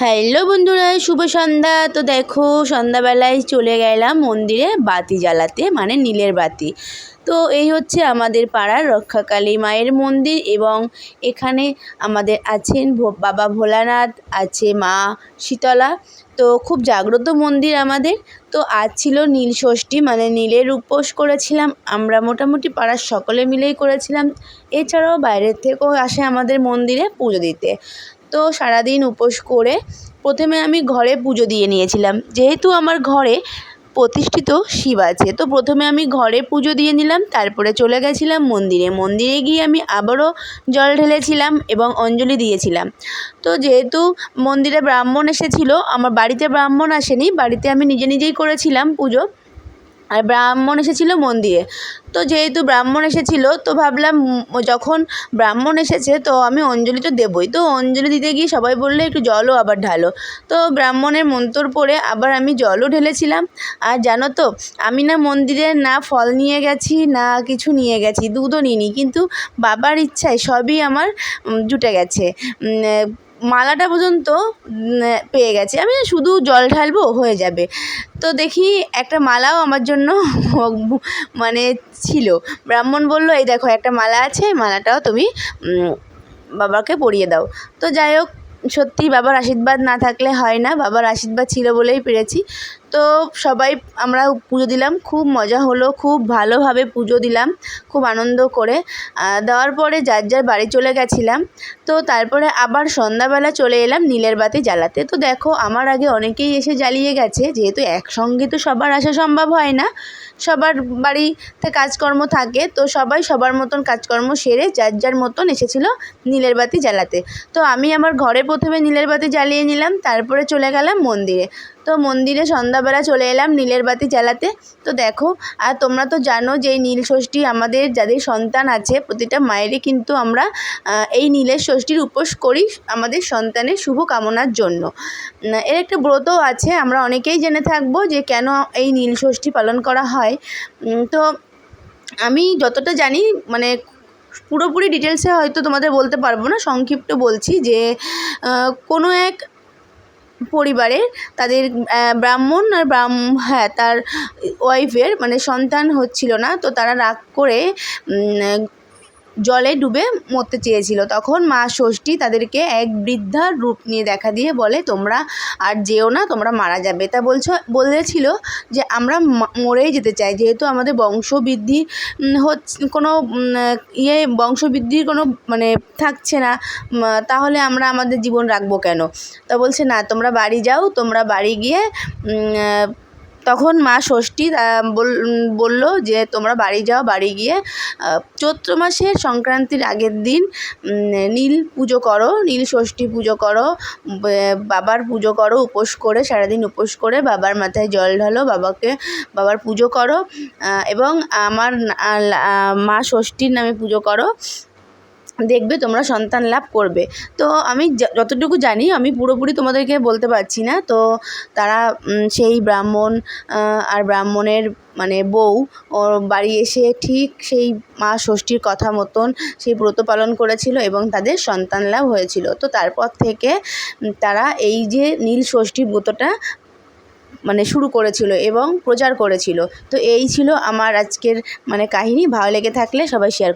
Hello বন্ধুরা, শুভ সন্ধ্যা। তো দেখো, সন্ধ্যাবেলায় চলে গেলাম মন্দিরে বাতি জ্বালাতে মানে নীলের বাতি। তো এই হচ্ছে আমাদের পাড়ার রক্ষাকালী মায়ের মন্দির এবং এখানে আমাদের আছেন বাবা ভোলানাথ, আছে মা শীতলা। তো খুব জাগ্রত মন্দির আমাদের। তো আজ ছিল নীল ষষ্ঠী মানে নীলের উপোস করেছিলাম। আমরা মোটামুটি পাড়ার সকলে মিলেই করেছিলাম। এছাড়াও বাইরের থেকেও আসে আমাদের মন্দিরে পুজো দিতে। তো সারাদিন উপোস করে প্রথমে আমি ঘরে পুজো দিয়ে নিয়েছিলাম। যেহেতু আমার ঘরে প্রতিষ্ঠিত শিব আছে, তো প্রথমে আমি ঘরে পুজো দিয়ে নিলাম, তারপরে চলে গেছিলাম মন্দিরে। মন্দিরে গিয়ে আমি আবারও জল ঢেলেছিলাম এবং অঞ্জলি দিয়েছিলাম। তো যেহেতু মন্দিরে ব্রাহ্মণ এসেছিল, আমার বাড়িতে ব্রাহ্মণ আসেনি, বাড়িতে আমি নিজে নিজেই করেছিলাম পুজো। আর ব্রাহ্মণ এসেছিল মন্দিরে। তো যেহেতু ব্রাহ্মণ এসেছিল, তো ভাবলাম যখন ব্রাহ্মণ এসেছে, তো আমি অঞ্জলি তো দেবই। তো অঞ্জলি দিতে গিয়ে সবাই বলল, একটু জলও আবার ঢালো। তো ব্রাহ্মণের মন্তর পড়ে আবার আমি জলও ঢেলেছিলাম। আর জানো তো, আমি না মন্দিরে না ফল নিয়ে গেছি, না কিছু নিয়ে গেছি, দুধও নিইনি। কিন্তু বাবার ইচ্ছায় সবই আমার জুটে গেছে। মালাটা পর্যন্ত পেয়ে গেছে। আমি শুধু জল ঢালবো, হয়ে যাবে। তো দেখি একটা মালাও আমার জন্য মানে ছিল। ব্রাহ্মণ বলল, এই দেখো, একটা মালা আছে, মালাটাও তুমি বাবাকে পরিয়ে দাও। তো যাই হোক, সত্যি বাবার আশীর্বাদ না থাকলে হয় না। বাবার আশীর্বাদ ছিল বলেই পেরেছি। তো সবাই আমরা পুজো দিলাম। খুব মজা হলো, খুব ভালোভাবে পুজো দিলাম, খুব আনন্দ করে। দেওয়ার পরে যার যার বাড়ি চলে গেছিলাম, তো তারপরে আবার সন্ধ্যাবেলা চলে এলাম নীলের বাতি জ্বালাতে। তো দেখো, আমার আগে অনেকেই এসে জ্বালিয়ে গেছে, যেহেতু একসঙ্গে তো সবার আসা সম্ভব হয় না। সবার বাড়িতে কাজকর্ম থাকে, তো সবাই সবার মতন কাজকর্ম সেরে যার যার মতন এসেছিল নীলের বাতি জ্বালাতে। তো আমি আমার ঘরে প্রথমে নীলের বাতি জ্বালিয়ে নিলাম, তারপরে চলে গেলাম মন্দিরে। তো মন্দিরে সন্ধ্যাবেলা চলে এলাম নীলের বাতি জ্বালাতে। তো দেখো, আর তোমরা তো জানো যে এই নীল ষষ্ঠী আমাদের যাদের সন্তান আছে, প্রতিটা মায়েরই কিন্তু আমরা এই নীলের ষষ্ঠীর উপোস করি আমাদের সন্তানের শুভ কামনার জন্য। এর একটা ব্রতও আছে, আমরা অনেকেই জেনে থাকব যে কেন এই নীল ষষ্ঠী পালন করা হয়। তো আমি যতটা জানি মানে পুরোপুরি ডিটেলসে হয়তো তোমাদের বলতে পারব না, সংক্ষিপ্ত বলছি যে কোনো এক পরিবারে তাদের ব্রাহ্মণ আর ব্রাহ্ম হ্যাঁ তার ওয়াইফের মানে সন্তান হচ্ছিল না। তো তারা রাগ করে জলে ডুবে মরতে চেয়েছিল। তখন মা ষষ্ঠী তাদেরকে এক বৃদ্ধার রূপ নিয়ে দেখা দিয়ে বলে, তোমরা আর যেও না, তোমরা মারা যাবে। তা বলছো, বলেছিল যে, আমরা মরেই যেতে চাই। যেহেতু আমাদের বংশবৃদ্ধি হচ্ছে কোনো ইয়ে বংশবৃদ্ধির কোনো মানে থাকছে না তাহলে আমরা আমাদের জীবন রাখব কেন? তা বলছে, না, তোমরা বাড়ি যাও, তোমরা বাড়ি গিয়ে তখন মা ষষ্ঠী বলল যে, তোমরা বাড়ি যাও, বাড়ি গিয়ে চৈত্র মাসের সংক্রান্তির আগের দিন নীল পুজো করো, নীল ষষ্ঠী পুজো করো বাবার পুজো করো, উপোস করে, সারাদিন উপোস করে, বাবার মাথায় জল ঢালো, বাবাকে, বাবার পুজো করো এবং আমার মা ষষ্ঠীর নামে পুজো করো। দেখবে তোমরা সন্তান লাভ করবে। তো আমি যতটুকু জানি আমি পুরোপুরি তোমাদেরকে বলতে পারছি না। তো তারা সেই ব্রাহ্মণ আর ব্রাহ্মণের মানে বউ, ওর বাড়ি এসে ঠিক সেই মা ষষ্ঠীর কথা মতন সেই ব্রত পালন করেছিল এবং তাদের সন্তান লাভ হয়েছিল। তো তারপর থেকে তারা এই যে নীল ষষ্ঠী ব্রতটা মানে শুরু করেছিল এবং প্রচার করেছিল। তো এই ছিল আমার আজকের মানে কাহিনী। ভালো লেগে থাকলে সবাই শেয়ার